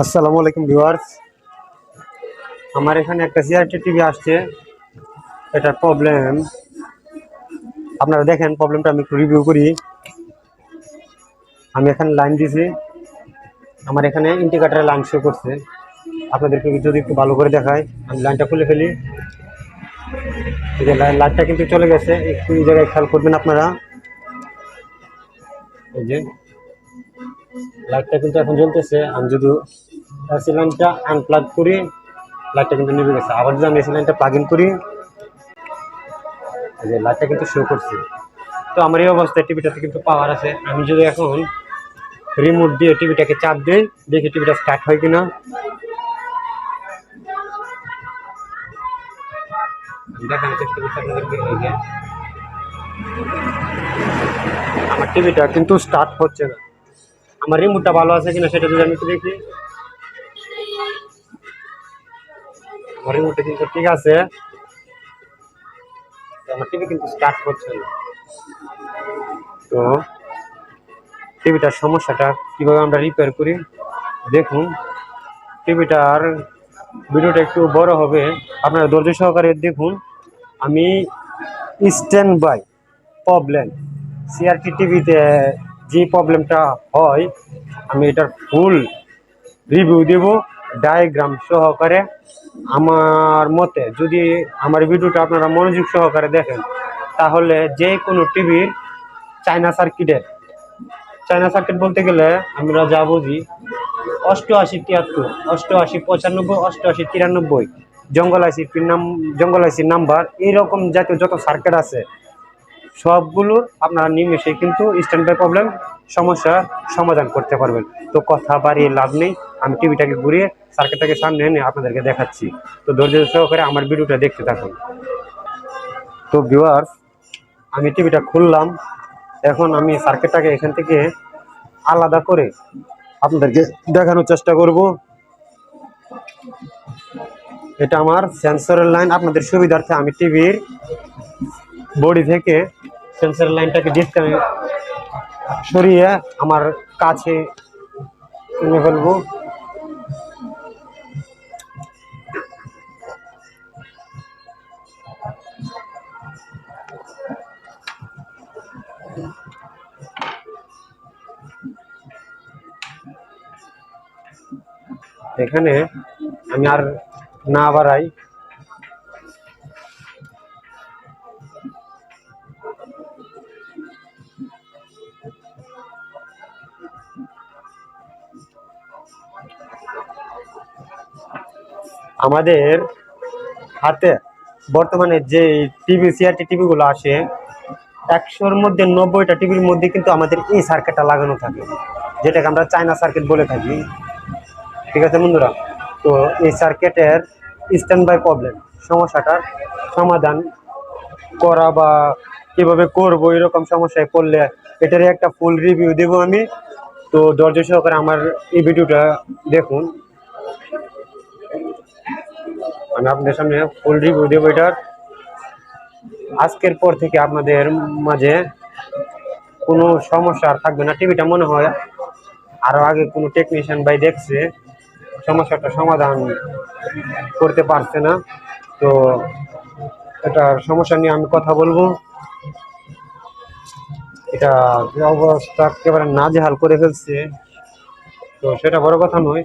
আসসালামু আলাইকুম ভিউয়ার্স। আমার এখানে একটা সিআরটি টিভি আসছে। এটার প্রবলেম আপনারা দেখেন প্রবলেমটা আমি একটু রিভিউ করি। আমি এখানে লাইন দিয়েছি। আমার এখানে ইন্ডিকেটারে লাইন শো করছে। আপনাদেরকে যদি একটু ভালো করে দেখায়, আমি লাইনটা খুলে ফেলি। এই লাইন লাইটটা কিন্তু চলে গেছে। একটু এই জায়গায় খেয়াল করবেন আপনারা। এই যে লাইটটা কিন্তু এখন জ্বলতেছে। আমি যদি এসি লাইনটা আনপ্লাগ করি লাইটটা কিন্তু নিভে গেছে। আবার যদি আমি এসি প্লাগ ইন করি যে লাইটটা কিন্তু শো করছে। তো আমার এই অবস্থায় টিভিটাতে কিন্তু পাওয়ার আছে। আমি যদি এখন রিমোট দিয়ে টিভিটাকে চাপ দিই, দেখি টিভিটা স্টার্ট হয় কিনা। দেখানোর চেষ্টা করছি আপনাদেরকে আমার টিভিটা কিন্তু স্টার্ট হচ্ছে না। আমার রিমোটটা ভালো আছে কিনা সেটা যদি আমি একটু দেখি। আমার রিমোটটা কিন্তু ঠিক আছে। আমার টিভি কিন্তু স্টার্ট হচ্ছে না তো টিভিটার সমস্যাটা কীভাবে আমরা রিপেয়ার করি? দেখুন টিভিটার ভিডিওটা একটু বড় হবে। আপনারা ধৈর্য সহকারে দেখুন। আমি স্ট্যান্ড বাই প্রবলেম সিআরটি টিভিতে যে প্রবলেমটা হয়, আমি এটার ফুল রিভিউ দেব। ডায়াগ্রাম সহকারে আমার মতে যদি আমার ভিডিওটা আপনারা মনোযোগ সহকারে দেখেন, তাহলে যে কোনো টিভির চায়না সার্কিটের চায়না সার্কিট বলতে গেলে আমরা যা বুঝি, অষ্টআশি তিয়াত্তর, অষ্টআশি পঁচানব্বই, অষ্টআশি তিরানব্বই, জঙ্গল আইসির পিন নাম জঙ্গল আইসি নাম্বার এইরকম জাতীয় যত সার্কিট আছে, সবগুলোর আপনারা নিমেষে কিন্তু স্ট্যান্ড প্রবলেম সমস্যা সমাধান করতে পারবেন। তো কথা বাড়িয়ে লাভ নেই। আমি টিভিটাকে ঘুরিয়ে সার্কিটটাকে সামনে এনে আপনাদেরকে দেখাচ্ছি। তো ধৈর্য সহকারে আমার ভিডিওটা দেখতে থাকুন। তো ভিউয়ার্স আমি টিভিটা খুললাম। এখন আমি সার্কিটটাকে এখান থেকে আলাদা করে আপনাদেরকে দেখানোর চেষ্টা করব। এটা আমার সেন্সরের লাইন আপনাদের সুবিধার্থে আমি টিভির বডি থেকে সেন্সরের লাইনটাকে ডিসকানেক্ট সরিয়ে আমার কাছে এনে ফেলব। এখানে আমি আর না বাড়াই। আমাদের হাতে বর্তমানে যে টিভি সিআরটি টিভিগুলো আসে, একশোর মধ্যে নব্বইটা টিভির মধ্যে কিন্তু আমাদের এই সার্কিটটা লাগানো থাকে। যেটাকে আমরা চায়না সার্কিট বলে থাকি। ঠিক আছে বন্ধুরা? তো এই সার্কিটের স্ট্যান্ড বাই প্রবলেম সমস্যাটার সমাধান করা বা কীভাবে করব, এরকম সমস্যায় পড়লে এটারই একটা ফুল রিভিউ দেবো আমি। তো ধৈর্য সহকারে আমার এই ভিডিওটা দেখুন। আমি আপনাদের সামনে ফুল রিভিউ দেবো এটার আজকের পর থেকে আপনাদের মাঝে কোনো সমস্যা আর থাকবে না। টিভিটা মনে হয় আরও আগে কোনো টেকনিশিয়ান ভাই দেখছে, সমস্যাটা সমাধান করতে পারছে না। তো এটার সমস্যা নিয়ে আমি কথা বলব। এটা অবস্থা একেবারে নাজেহাল করে ফেলছে। তো সেটা বড় কথা নয়।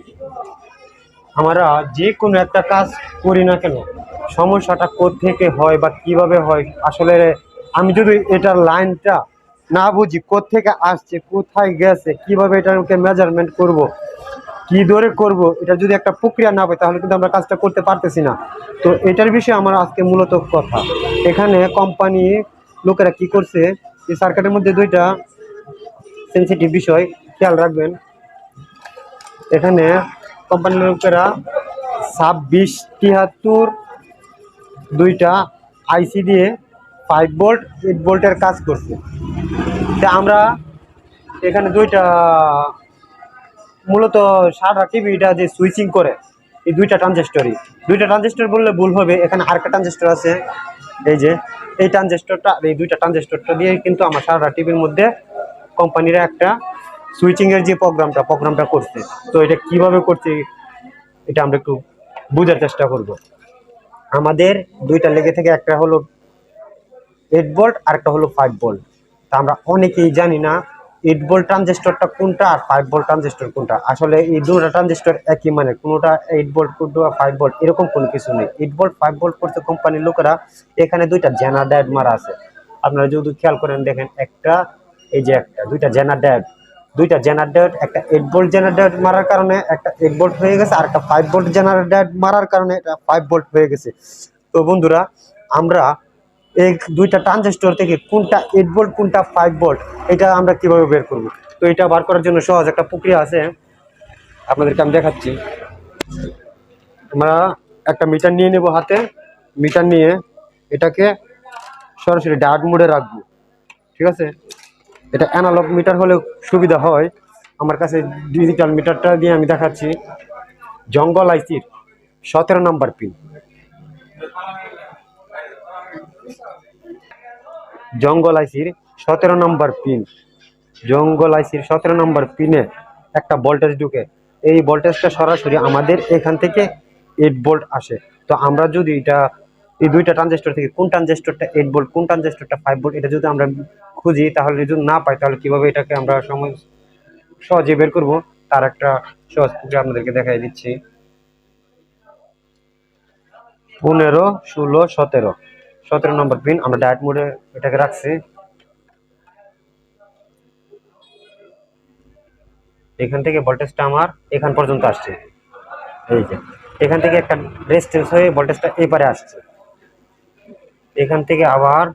আমরা যে কোনো একটা কাজ করি না কেন? সমস্যাটা থেকে হয় বা কীভাবে হয়? আসলে আমি যদি এটার লাইনটা না বুঝি থেকে আসছে, কোথায় গেছে, কীভাবে এটাকে মেজারমেন্ট করব, কি ধরে করব, এটা যদি একটা প্রক্রিয়া না হয় তাহলে কিন্তু আমরা কাজটা করতে পারতেছি না। তো এটার বিষয়ে আমার আজকে মূলত কথা। এখানে কোম্পানি লোকেরা কি করছে এই সার্কিটের মধ্যে দুইটা সেন্সিটিভ বিষয় খেয়াল রাখবেন। এখানে কোম্পানির লোকেরা ছাব্বিশ তিয়াত্তর দুইটা আইসি দিয়ে ফাইভ ভোল্ট এইট ভোল্টের কাজ করছে। তা আমরা এখানে দুইটা, মূলত সারা টিভিটা যে সুইচিং করে, এই দুইটা ট্রানজিস্টরই দুইটা ট্রানজিস্টর বললে ভুল হবে, এখানে আরেকটা ট্রানজিস্টর আছে, এই যে, এই ট্রানজিস্টরটা এই দুইটা ট্রানজিস্টরটা দিয়ে কিন্তু আমার সারা টিভির মধ্যে কোম্পানিরা একটা সুইচিংয়ের যে প্রোগ্রামটা প্রোগ্রামটা করছে। তো এটা কীভাবে করছে, এটা আমরা একটু বোঝার চেষ্টা করব। আমাদের দুইটা লেগে থেকে একটা হলো এইট ভোল্ট আর একটা হলো ফাইভ ভোল্ট তা আমরা অনেকেই জানি না এইট ভোল্ট ট্রানজিস্টরটা কোনটা আর ফাইভ ভোল্ট ট্রানজিস্টর কোনটা। আসলে এই দুটো ট্রানজিস্টর একই মানে কোনোটা এইট ভোল্ট কোনটা ফাইভ ভোল্ট এরকম কোনো কিছু নেই। এইট ভোল্ট ফাইভ ভোল্ট করতে কোম্পানির লোকেরা এখানে দুইটা জেনারেট মারা আছে। আপনারা যদি খেয়াল করেন দেখেন একটা, এই যে একটা, দুইটা জেনারেট দুইটা জেনারেট একটা এইট ভোল্ট জেনারেট মারার কারণে, একটা এইট ভোল্ট হয়ে গেছে, আর একটা ফাইভ ভোল্ট জেনারেট মারার কারণে এটা ফাইভ ভোল্ট হয়ে গেছে। তো বন্ধুরা, আমরা এই দুইটা ট্রানজিস্টর থেকে কোনটা এইট ভোল্ট কোনটা ফাইভ ভোল্ট এটা আমরা কীভাবে বের করব? তো এটা বার করার জন্য সহজ একটা প্রক্রিয়া আছে। আপনাদেরকে আমি দেখাচ্ছি। আমরা একটা মিটার নিয়ে নেব হাতে। মিটার নিয়ে এটাকে সরাসরি ডার্ট মোডে রাখব। ঠিক আছে? এটা অ্যানালগ মিটার হলে সুবিধা হয়। আমার কাছে ডিজিটাল মিটারটা দিয়ে আমি দেখাচ্ছি। জঙ্গল আইসির সতেরো নাম্বার পিন জঙ্গল আইসির সতেরো নম্বর পিন জঙ্গল আইসির সতেরো নম্বর পিনে একটা ভোল্টেজ ঢুকে। এই ভোল্টেজটা সরাসরি আমাদের এখান থেকে এইট ভোল্ট আসে। তো আমরা যদি এটা এই দুইটা ট্রানজেস্টর থেকে কোন ট্রানজিস্টরটা এইট ভোল্ট কোন ট্রানজিস্টরটা ফাইভ ভোল্ট এটা যদি আমরা খুঁজি, তাহলে যদি না পাই, তাহলে কীভাবে এটাকে আমরা সময় সহজে বের করব? তার একটা সহজ প্রক্রিয়া আপনাদেরকে দেখাই দিচ্ছি। পনেরো, ষোলো, সতেরো। সতেরো নম্বর পিন আমরা ডায়েট মোডে এটাকে রাখছি। এখান থেকে ভোল্টেজটা আমার এখান পর্যন্ত আসছে। এই যে, এখান থেকে একটা রেজিস্ট্যান্স হয়ে ভোল্টেজটা এপারে আসছে। এখান থেকে আবার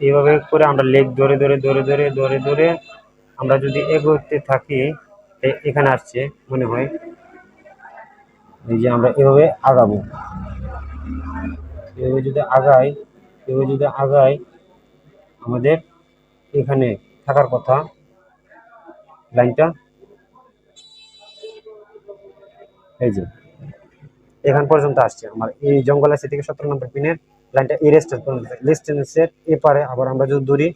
এইভাবে করে আমরা লেগ ধরে ধরে ধরে ধরে ধরে ধরে আমরা যদি এগোতে থাকি এখানে আসছে, মনে হয়। এই যে আমরা এভাবে আগাবো। এভাবে যদি আগাই, এভাবে যদি আগাই, আমাদের এখানে থাকার কথা। লাইনটা। এই যে, এখান পর্যন্ত আসছে। আমার এই জঙ্গল আছে থেকে সতেরো নম্বর পিনের। লাইনটা এই রেস্টেন্স পর্যন্ত এপারে আবার আমরা যদি দূরি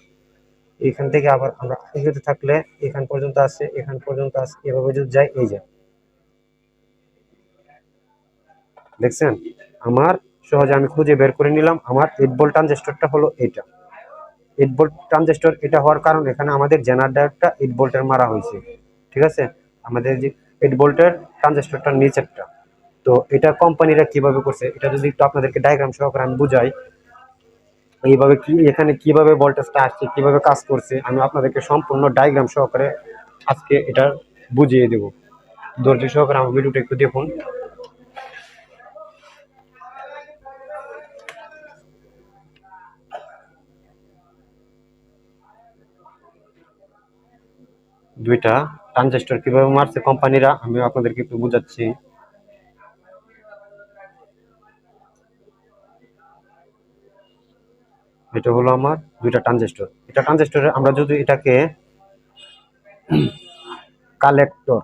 এখান থেকে আবার আমরা এগোতে থাকলে এখান পর্যন্ত আসে এখান পর্যন্ত আসে এভাবে যদি যাই এই যে দেখছেন? আমার সহজে আমি খুঁজে বের করে নিলাম, আমার এইট ভোল্ট ট্রানজিস্টরটা হলো এটা। এইট ভোল্ট ট্রানজিস্টর এটা হওয়ার কারণ এখানে আমাদের জেনারেটরটা এইট ভোল্টের মারা হয়েছে। ঠিক আছে? আমাদের যে এইট ভোল্টের ট্রানজিস্টরটার নিচেরটা। তো এটা কোম্পানিরা কীভাবে করছে, এটা যদি একটু আপনাদেরকে ডায়াগ্রাম সহকারে আমি বুঝাই, এইভাবে কি, এখানে কীভাবে ভোল্টেজটা আসছে, কীভাবে কাজ করছে, আমি আপনাদেরকে সম্পূর্ণ ডায়াগ্রাম সহকারে আজকে এটা বুঝিয়ে দেব। ধৈর্য সহকারে আমার ভিডিওটা একটু দেখুন। দুইটা ট্রানজিস্টর কীভাবে মারছে কোম্পানিরা, আমি আপনাদেরকে একটু বোঝাচ্ছি। এটা হলো আমার দুইটা ট্রানজিস্টর এটা ট্রানজিস্টরে আমরা যদি এটাকে কালেক্টর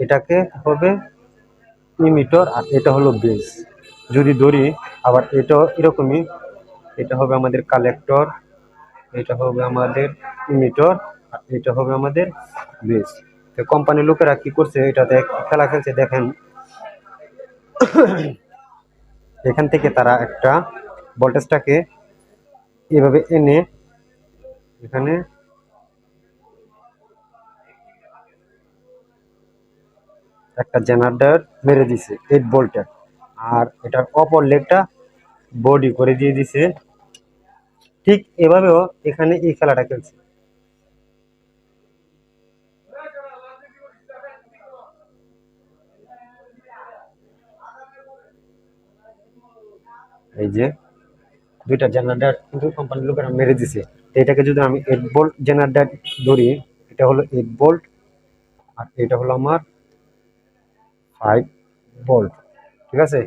এটাকে হবে ইমিটর আর এটা হলো বেস যদি ধরি, আবার এটা এরকমই, এটা হবে আমাদের কালেক্টর এটা হবে আমাদের ইমিটর আর এটা হবে আমাদের বেস তো কোম্পানির লোকেরা কি করছে, এটা দেখ, খেলা খেলছে, দেখেন। এখান থেকে তারা একটা ভোল্টেজটাকে এভাবে এনে এখানে একটা জেনারেটর মেরে দিছে এইট ভোল্টের আর এটার অপর লেগটা বডি করে দিয়ে দিছে। ঠিক এভাবেও এখানে এই খেলাটা খেলছে। এই যে দুইটা জেনারেটর কিন্তু কোম্পানির লোকেরা মেরে দিছে। তো এটাকে যদি আমি এইট ভোল্ট জেনারেটর ধরি, এটা হলো এইট বোল্ট আর এটা হলো আমার ফাইভ বোল্ট ঠিক আছে?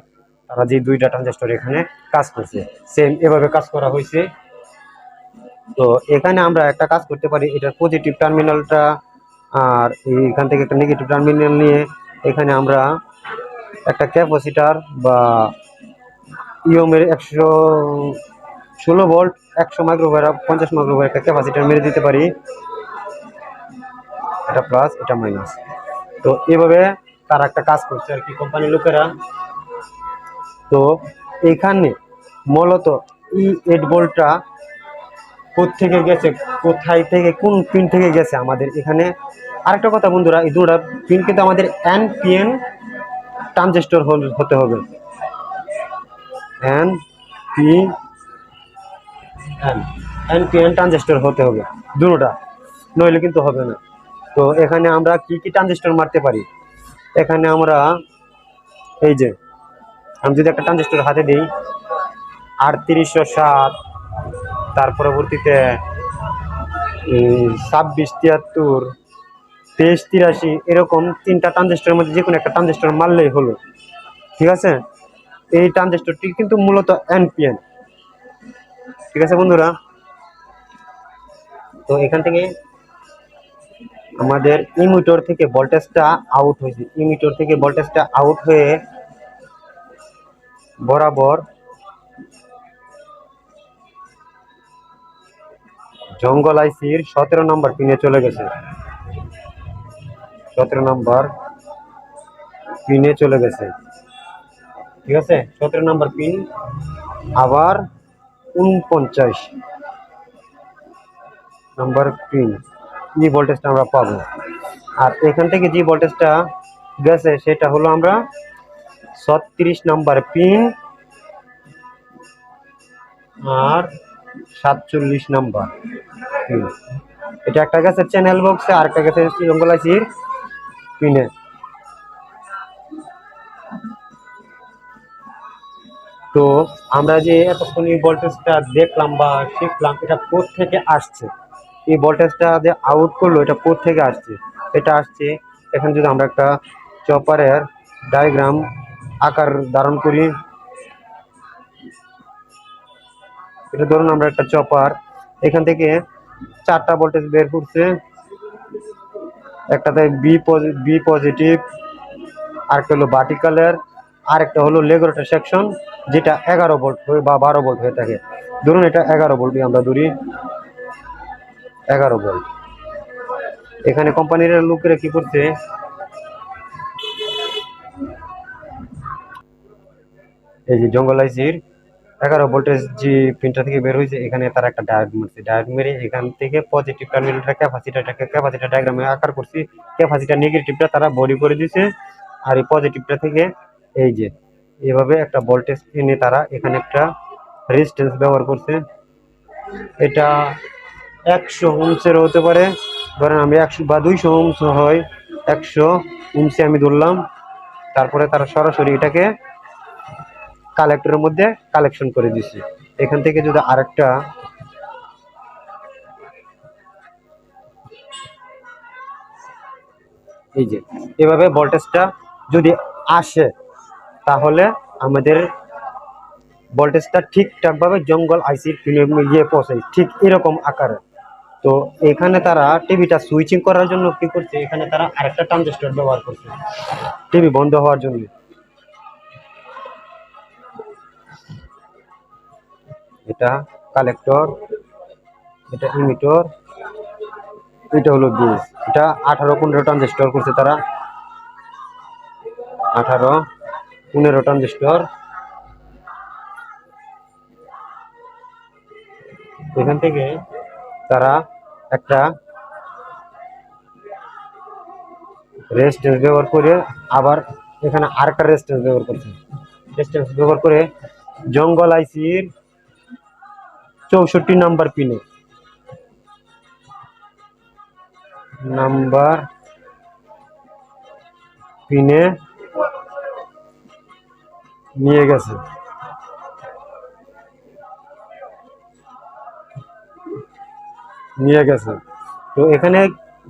তারা যে দুইটা ট্রানজিস্টর এখানে কাজ করছে সেম এভাবে কাজ করা হয়েছে। তো এখানে আমরা একটা কাজ করতে পারি এটার পজিটিভ টার্মিনালটা আর এখান থেকে একটা নেগেটিভ টার্মিনাল নিয়ে এখানে আমরা একটা ক্যাপাসিটার বা ইওমের একশো ষোলো ভোল্ট, একশো মাইক্রোভার পঞ্চাশ মাইক্রোভার একটা ক্যাপাসিটার মেরে দিতে পারি। এটা প্লাস এটা মাইনাস তো এভাবে তার একটা কাজ করছে আর কি কোম্পানির লোকেরা। তো এখানে মূলত ই এইট ভোল্টটা থেকে গেছে, কোথায় থেকে, কোন পিন থেকে গেছে আমাদের এখানে? আরেকটা কথা বন্ধুরা, এই দুটা পিন কিন্তু আমাদের এন পিএন ট্রানজিস্টর হতে হবে। N P N N P N transistor হতে হবে, দুটোটা, নইলে কিন্তু হবে না। তো এখানে আমরা কি কি ট্রানজিস্টর মারতে পারি? এখানে আমরা এই যে, আমি যদি একটা ট্রানজিস্টর হাতে দিই, আটত্রিশশো সাত, তার পরবর্তীতে ছাব্বিশ তিয়াত্তর, তেইশ তিরাশি, এরকম তিনটা ট্রানজিস্টরের মধ্যে যে কোনো একটা ট্রানজিস্টর মারলেই হলো। ঠিক আছে? এই ট্রানজিস্টরটি কিন্তু মূলত এনপিএন ঠিক আছে বন্ধুরা? তো এখান থেকে আমাদের ইমিটর থেকে ভোল্টেজটা আউট হয়েছে। ইমিটর থেকে ভোল্টেজটা আউট হয়ে বরাবর জঙ্গল আইসির সতেরো নম্বর পিনে চলে গেছে। সতেরো নম্বর পিনে চলে গেছে। ঠিক আছে? সতেরো নম্বর পিন আবার উনপঞ্চাশ নাম্বার পিন যে ভোল্টেজটা আমরা পাবো। আর এখান থেকে যে ভোল্টেজটা গেছে, সেটা হলো আমরা ছত্রিশ নাম্বার পিন আর সাতচল্লিশ নাম্বার এটা একটা গেছে চ্যানেল বক্সে আর একটা গেছে জঙ্গলাইসির পিনে তো আমরা যে এতক্ষণ এই ভোল্টেজটা দেখলাম বা শিখলাম, এটা থেকে আসছে? এই ভোল্টেজটা যে আউট করল, এটা থেকে আসছে? এটা আসছে, এখানে যদি আমরা একটা চপারের ডায়াগ্রাম আকার ধারণ করি। এটা ধরুন আমরা একটা চপার এখান থেকে চারটা ভোল্টেজ বের করছে। একটাতে বি বি পজিটিভ আরেকটা হলো ভার্টিকালের আরেকটা হলো লেগোরেটর সেকশন যেটা এগারো ভোল্ট হয়ে বা বারো ভোল্ট হয়ে থাকে। ধরুন এটা এগারো ভোল্টই আমরা ধরি এগারো ভোল্ট এখানে কোম্পানির লোকেরা কি করছে? এই যে জঙ্গল আইসির এগারো ভোল্টেজ যে প্রিন্টার থেকে বের হয়েছে, এখানে তারা একটা ডায়োড মারছে। ডায়োড মেরে এখান থেকে পজিটিভ টার্মিনালটা ক্যাপাসিটারটাকে ক্যাপাসিটার ডায়াগ্রামে আকার করছি। ক্যাপাসিটার নেগেটিভটা তারা বডি করে দিছে। আর এই পজিটিভটা থেকে এই যে এভাবে একটা ভোল্টেজ এনে তারা এখানে একটা রেজিস্ট্যান্স ব্যবহার করছে। এটা একশো ওমসের হতে পারে। ধরেন আমি একশো বা দুইশো ওমস হয়, একশো ওমসে আমি ধরলাম। তারপরে তারা সরাসরি এটাকে কালেক্টরের মধ্যে কালেকশন করে দিছি। এখান থেকে যদি আরেকটা এই যে, এভাবে ভোল্টেজটা যদি আসে তাহলে আমাদের ভোল্টেজটা ঠিকঠাক ভাবে জঙ্গল আইসির গিয়ে পৌঁছায় ঠিক এরকম আকারে। তো এখানে তারা টিভিটা সুইচিং করার জন্য কি করছে? এখানে তারা আরেকটা ট্রানজিস্টর ব্যবহার করছে টিভি বন্ধ হওয়ার জন্য। এটা কালেক্টর এটা ইমিটর এটা হলো বেস এটা আঠারো পনেরো ট্রানজিস্টর করছে তারা। আঠারো পনেরো ট্রানজিস্টর এখান থেকে তারা একটা রেস্টেন্স ব্যবহার করে আবার এখানে আরেকটা রেস্টেন্স ব্যবহার করছে। রেস্টেন্স ব্যবহার করে জঙ্গল আইসির চৌষট্টি নাম্বার পিনে। নাম্বার পিনে নিয়ে গেছে। নিয়ে গেছে। তো এখানে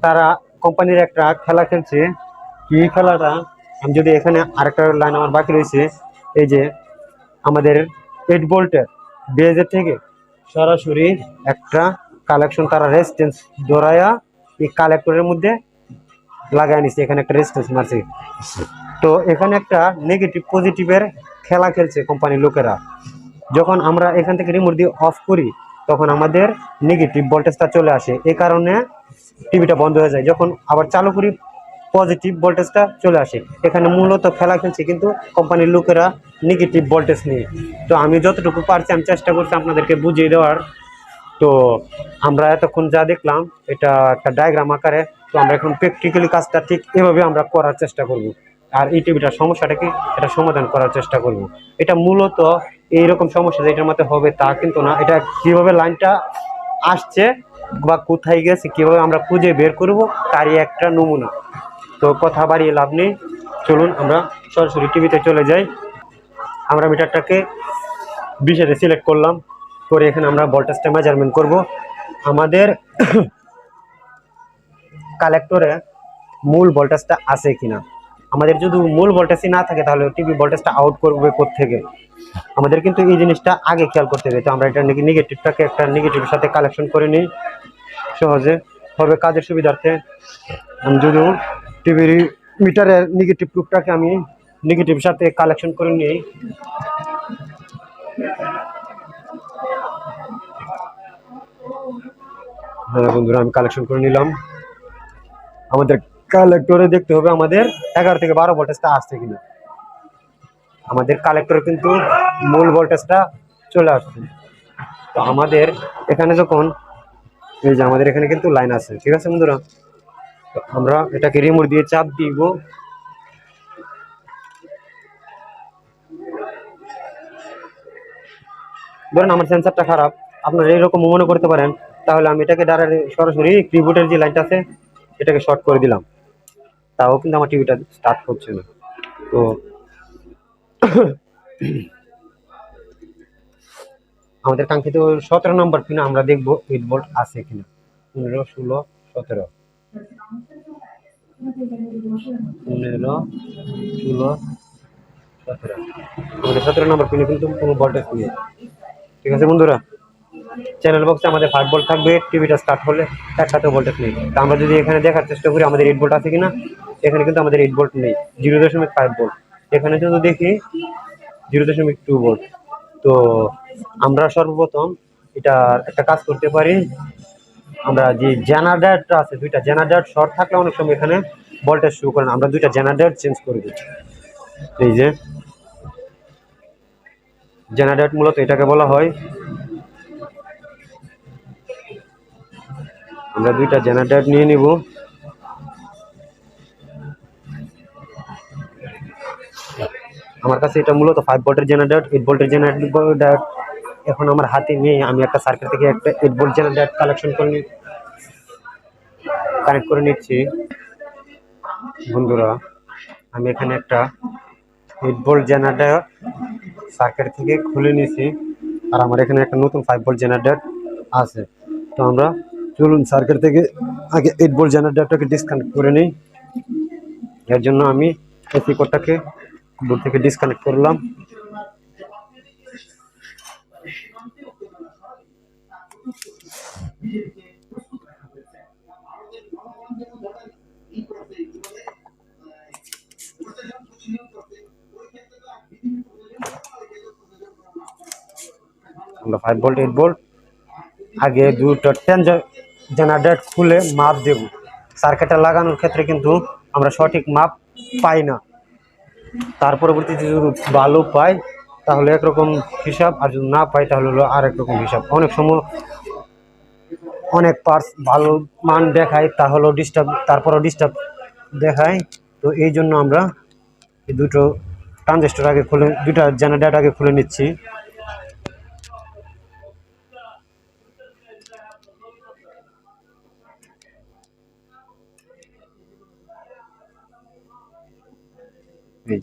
তারা কোম্পানির একটা খেলা খেলছে। কি খেলাটা? আমি যদি এখানে আরেকটা লাইন আমার বাকি রয়েছে, এই যে আমাদের এইট বোল্টের বেজের থেকে সরাসরি একটা কালেকশন তারা রেজিস্ট্যান্স দৌড়ায়া এই কালেক্টরের মধ্যে লাগাই নিছে। এখানে একটা রেজিস্ট্যান্স মারছে। তো এখানে একটা নেগেটিভ পজিটিভের খেলা খেলছে কোম্পানির লোকেরা। যখন আমরা এখান থেকে রিমোট দিয়ে অফ করি, তখন আমাদের নেগেটিভ ভোল্টেজটা চলে আসে। এই কারণে টিভিটা বন্ধ হয়ে যায়। যখন আবার চালু করি পজিটিভ ভোল্টেজটা চলে আসে। এখানে মূলত খেলা খেলছে কিন্তু কোম্পানির লোকেরা নেগেটিভ ভোল্টেজ নিয়ে। তো আমি যতটুকু পারছি, আমি চেষ্টা করছি আপনাদেরকে বুঝিয়ে দেওয়ার। তো আমরা এতক্ষণ যা দেখলাম, এটা একটা ডায়াগ্রাম আকারে। তো আমরা এখন প্র্যাকটিক্যালি কাজটা ঠিক এভাবে আমরা করার চেষ্টা করব। আর এই টিভিটার সমস্যাটাকে এটা সমাধান করার চেষ্টা করব। এটা মূলত এইরকম সমস্যা যে এটার মধ্যে হবে তা কিন্তু না। এটা কীভাবে লাইনটা আসছে বা কোথায় গেছে, কীভাবে আমরা খুঁজে বের করব, তারই একটা নমুনা। তো কথা বাড়িয়ে লাভ নেই। চলুন আমরা সরাসরি টিভিতে চলে যাই। আমরা মিটারটাকে বিশেষে সিলেক্ট করলাম। করে এখানে আমরা ভোল্টেজটা মেজারমেন্ট করব। আমাদের কালেক্টরে মূল ভোল্টেজটা আছে কিনা। আমাদের যদি মূল ভোল্টেজই না থাকে, তাহলে টিভি ভোল্টেজটা আউট করবে থেকে আমাদের কিন্তু এই জিনিসটা আগে খেয়াল করতে হবে। তো আমরা এটা নেগেটিভটাকে একটা নেগেটিভের সাথে কালেকশন করে নিই। সহজে হবে কাজের সুবিধার্থে। আমি যদি টিভির মিটারের নেগেটিভ প্রুফটাকে আমি নেগেটিভ সাথে কালেকশন করে নিই। হ্যাঁ বন্ধুরা, আমি কালেকশন করে নিলাম। আমাদের কালেক্টরে দেখতে হবে আমাদের এগারো থেকে বারো ভোল্টেজটা আসছে কিনা। আমাদের কালেক্টরে কিন্তু মূল ভোল্টেজটা চলে আসছে। তো আমাদের এখানে যখন, এই যে আমাদের এখানে কিন্তু লাইন আছে, ঠিক আছে বন্ধুরা? তো আমরা এটাকে রিমোট দিয়ে চাপ দিব। ধরেন আমার সেন্সারটা খারাপ, আপনারা এরকম মনে করতে পারেন, তাহলে আমি এটাকে দ্বারা সরাসরি কিবোর্ডের যে লাইনটা আছে, এটাকে শর্ট করে দিলাম। তাও কিন্তু আমার টিভিটা স্টার্ট করছে না। তো আমাদের কাঙ্ক্ষিত সতেরো নম্বর পিনে আমরা দেখব এইট আছে কিনা? পনেরো, ষোলো, সতেরো। পনেরো, ষোলো, সতেরো। আমাদের সতেরো নম্বর পিনে কিন্তু কোনো ভোল্টেজ নেই। ঠিক আছে বন্ধুরা? চ্যানেল বক্সে আমাদের ফাইভ ভোল্ট থাকবে টিভিটা স্টার্ট হলে একসাথে ভোল্টেজ নেই। তা আমরা যদি এখানে দেখার চেষ্টা করি, আমাদের এইট ভোল্ট আছে কিনা? এখানে কিন্তু আমাদের এইট ভোল্ট নেই জিরো দশমিক ফাইভ ভোল্ট এখানে যদি দেখি জিরো দশমিক টু ভোল্ট তো আমরা সর্বপ্রথম এটা একটা কাজ করতে পারি। আমরা যে জেনারেটর আছে, দুইটা জেনারেটর শর্ট থাকলে অনেক সময় এখানে ভোল্টেজ শুরু করেন আমরা দুইটা জেনারেটর চেঞ্জ করে দিই এই যে জেনারেটর মূলত এটাকে বলা হয়। আমরা দুইটা জেনারেটর নিয়ে নিব। আমার কাছে এটা মূলত ফাইভ ভোল্টের জেনারেটর এইট ভোল্টের জেনারেটর এখন আমার হাতে নেই আমি একটা সার্কিট থেকে একটা এইট ভোল্ট জেনারেটর কালেকশন করে নি কানেক্ট করে নিচ্ছি। বন্ধুরা, আমি এখানে একটা এইট ভোল্ট জেনারেটর সার্কিট থেকে খুলে নিয়েছি। আর আমার এখানে একটা নতুন ফাইভ ভোল্ট জেনারেটর আছে। তো আমরা চলুন সার্কিট থেকে আগে এইট ভোল্ট জেনারেটরটাকে ডিসকানেক্ট করে নিই। এর জন্য আমি এসি কোডটাকে বোর্ড থেকে ডিসকানেক্ট করলাম। আমরা ফাইভ ভোল্ট এইট ভোল্ট আগে দুটো টেন জেনারেটর খুলে মাপ দেব। সার্কিটটা লাগানোর ক্ষেত্রে কিন্তু আমরা সঠিক মাপ পাই না। তার পরবর্তীতে যদি ভালো পাই তাহলে একরকম হিসাব, আর যদি না পাই তাহলে হলো আর একরকম হিসাব। অনেক সময় অনেক পার্স ভালো মান দেখায় তাহলেও ডিস্টার্ব তারপরও ডিস্টার্ব দেখায়। তো এই জন্য আমরা দুটো ট্রানজেস্টার আগে খুলে, দুটা জেনারেটার আগে খুলে নিচ্ছি। এই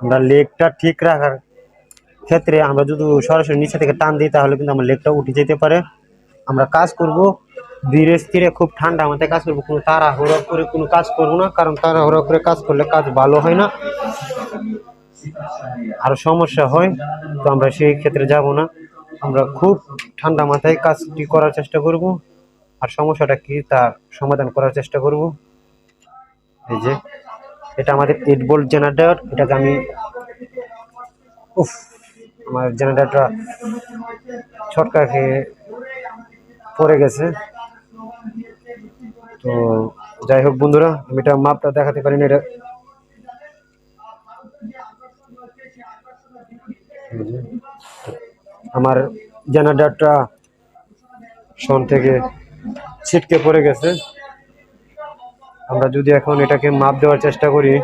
আমরা লেগটা ঠিক রাখার ক্ষেত্রে আমরা যদি সরাসরি নিচে থেকে টান দিই, তাহলে কিন্তু আমার লেগটা উঠে যেতে পারে। আমরা কাজ করব, ধীরে স্থিরে খুব ঠান্ডা মাথায় কাজ করব, কোনো তাড়াহুড়ো করে কোনো কাজ করব না, কারণ তাড়াহুড়ো করে কাজ করলে কাজ ভালো হয় না। আরও সমস্যা হয়, তো আমরা সেই ক্ষেত্রে যাব না। আমরা খুব ঠান্ডা মাথায় কাজটি করার চেষ্টা করব, আর সমস্যাটা কি তার সমাধান করার চেষ্টা করব। এই যে, এটা আমাদের এইট ভোল্ট জেনারেটর এটাকে আমি, উফ, আমার জেনারেটরটা ছটকা খেয়ে পড়ে গেছে। তো যাই হোক বন্ধুরা, আমি এটা মাপটা দেখাতে পারি না এটা আমার জেনারেটরটা সন থেকে ছিটকে পড়ে গেছে। আমরা যদি এখন এটাকে মাপ দেওয়ার চেষ্টা করি।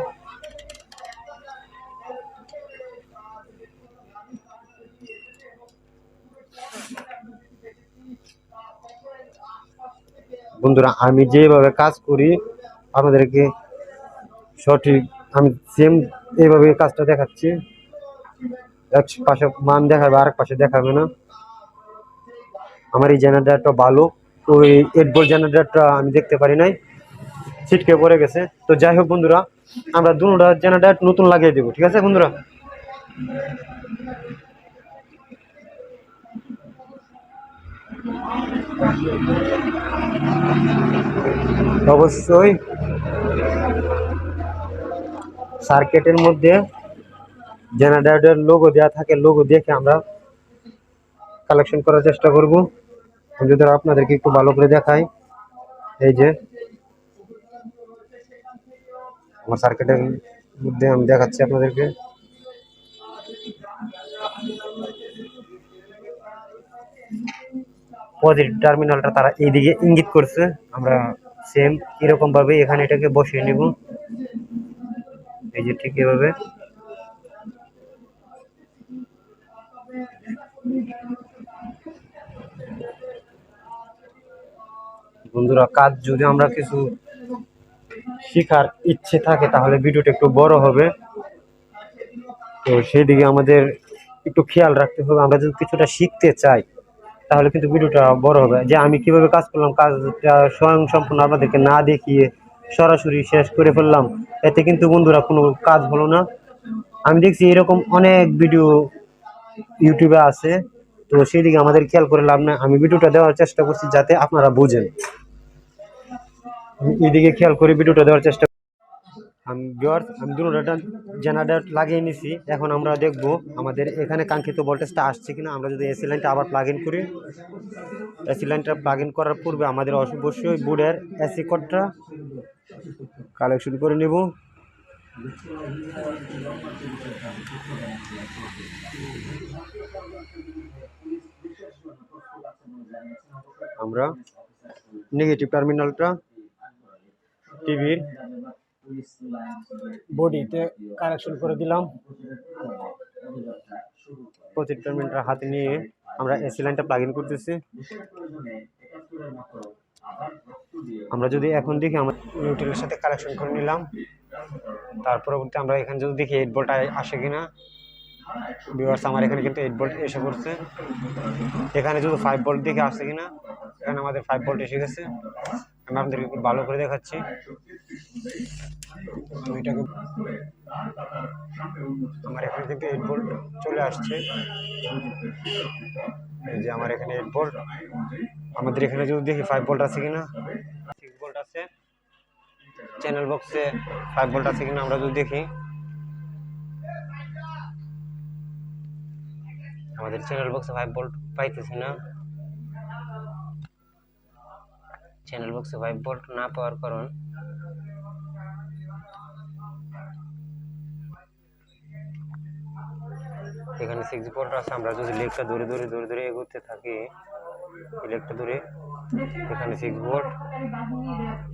বন্ধুরা, আমি যেভাবে কাজ করি, আপনাদেরকে সঠিক, আমি সেম এইভাবে কাজটা দেখাচ্ছি। এক পাশে মান দেখাবে, আরেক পাশে দেখাবে না। আমার এই জেনারেটরটা ভালো। ওই ভোল্ট জেনারেটরটা আমি দেখতে পারি নাই। ছিটকে পড়ে গেছে। তো যাই হোক বন্ধুরা, আমরা দুটা জেনারেটর নতুন লাগিয়ে দেবো, ঠিক আছে বন্ধুরা? অবশ্যই। সার্কিটের মধ্যে জেনারেটরের লোগো দেওয়া থাকে লোগো দেখে আমরা কালেকশন করার চেষ্টা করব। যদি আপনাদেরকে একটু ভালো করে দেখাই, এই যে আমার সার্কিটের মধ্যে আমি দেখাচ্ছি আপনাদেরকে। পজিটিভ টার্মিনালটা তারা এইদিকে ইঙ্গিত করছে, আমরা সেম এরকম ভাবে এখানে এটাকে বসিয়ে নেব। এই যে ঠিক এভাবে। বন্ধুরা, কাজ যদি আমরা কিছু শেখার ইচ্ছে থাকে, তাহলে ভিডিওটা একটু বড় হবে। তো সেই দিকে আমাদের একটু খেয়াল রাখতে হবে। আমরা যদি কিছুটা শিখতে চাই, তাহলে কিন্তু ভিডিওটা বড় হবে। যে আমি কীভাবে কাজ করলাম, কাজটা স্বয়ং সম্পূর্ণ আপনাদেরকে না দেখিয়ে সরাসরি শেষ করে ফেললাম, এতে কিন্তু বন্ধুরা কোনো কাজ হলো না। আমি দেখছি এরকম অনেক ভিডিও ইউটিউবে আছে। তো সেই দিকে আমাদের খেয়াল করে লাভ না আমি ভিডিওটা দেওয়ার চেষ্টা করছি যাতে আপনারা বুঝেন। এদিকে খেয়াল করে ভিডিওটা দেওয়ার চেষ্টা আমি ভিউয়ার্স আমি দুটোটা জেনারেটর লাগিয়ে নিছি। এখন আমরা দেখব আমাদের এখানে কাঙ্ক্ষিত ভোল্টেজটা আসছে কিনা। আমরা যদি এসি লাইনটা আবার প্লাগ ইন করি। এসি লাইনটা প্লাগ ইন করার পূর্বে আমাদের অবশ্যই বোর্ডের এসি কোডটা কালেকশন করে নেব। আমরা নেগেটিভ টার্মিনালটা টিভির বডিতে কানেকশন করে দিলাম। প্রতিটা টার্মিনালটা হাতে নিয়ে আমরা এসি লাইনটা প্লাগ ইন করতেছি। আমরা যদি এখন দেখি আমরা নিউট্রালের সাথে কালেকশন করে নিলাম। তার পরবর্তী আমরা এখানে যদি দেখি এইট ভোল্ট আসে কিনা। ভিউয়ার্স আমার এখানে কিন্তু এইট ভোল্ট এসে পড়ছে। এখানে যদি ফাইভ ভোল্ট দেখে আসছে কিনা, এখানে আমাদের ফাইভ ভোল্ট এসে গেছে। আমি আপনাদেরকে একটু ভালো করে দেখাচ্ছি। এটাকে আমার এখানে কিন্তু এইট ভোল্ট চলে আসছে। এই যে আমার এখানে এইট ভোল্ট আমাদের এখানে যদি দেখি ফাইভ ভোল্ট আছে কিনা সিক্স ভোল্ট আছে চ্যানেল বক্সে ফাইভ ভোল্ট আছে কিনা আমরা যদি দেখি, আমাদের চ্যানেল বক্সে ফাইভ ভোল্ট পাইতেছি না। চ্যানেল বক্সে ফাইভ ভোল্ট না পাওয়ার কারণ, এখানে সিক্স ভোল্ট আছে, আমরা যদি লেগটা ধরে ধরে ধরে ধরে এগোতে থাকি লেগটা ধরে এখানে সিক্স ভোল্ট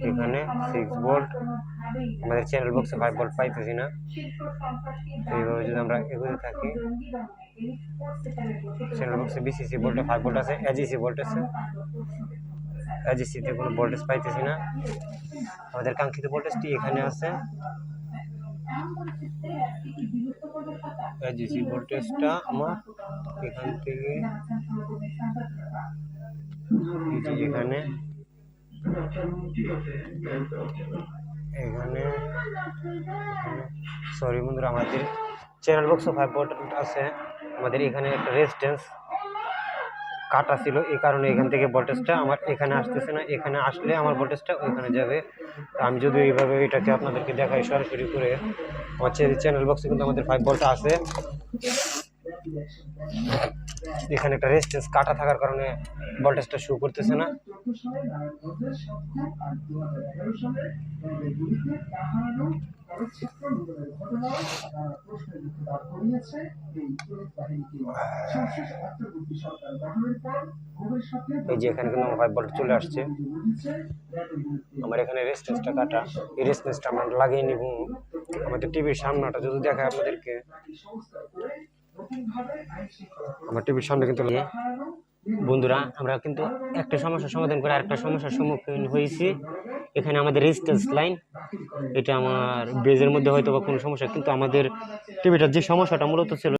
এখানে সিক্স ভোল্ট আমাদের চ্যানেল বক্সে ফাইভ ভোল্ট পাইতেছি না। এইভাবে যদি আমরা এগোতে থাকি চ্যানেল বক্সে বিসিসি ভোল্টে ফাইভ ভোল্ট আছে এজিসি ভোল্ট আছে। এজিসিতে কোনো ভোল্টেজ পাইতেছি না। আমাদের কাঙ্ক্ষিত ভোল্টেজটি এখানে আছে। এজিসি ভোল্টেজটা আমার এখান থেকে এখানে এখানে সরি বন্ধুরা, আমাদের চ্যানেল বক্স ফাইভ ভোল্ট আছে। আমাদের এখানে একটা রেজিস্ট্যান্স কাটা ছিল, এই কারণে এখান থেকে ভোল্টেজটা আমার এখানে আসতেছে না। এখানে আসলে আমার ভোল্টেজটা ওইখানে যাবে। আমি যদি এইভাবে এটাকে আপনাদেরকে দেখাই সরাসরি করে, আমার চ্যানেল বক্সে কিন্তু আমাদের ফাইভ ভোল্ট আছে। এখানে একটা রেজিস্ট্যান্স কাটা থাকার কারণে ভোল্টেজটা শো করতেছে না। এই যে এখানে কিন্তু আমার ভোল্ট চলে আসছে। আমার এখানে রেজিস্ট্যান্সটা কাটা। এই রেজিস্ট্যান্সটা আমরা লাগিয়ে নিব। আমাদের টিভির সামনাটা যদি দেখায় আপনাদেরকে। আমার টিভির সামনে কিন্তু। বন্ধুরা, আমরা কিন্তু একটা সমস্যার সমাধান করে আরেকটা সমস্যার সম্মুখীন হয়েছি এখানে আমাদের রেজিস্ট্যান্স লাইন এটা আমার ব্রেজের মধ্যে হয়তো বা কোনো সমস্যা, কিন্তু আমাদের টিভিটার যে সমস্যাটা মূলত ছিল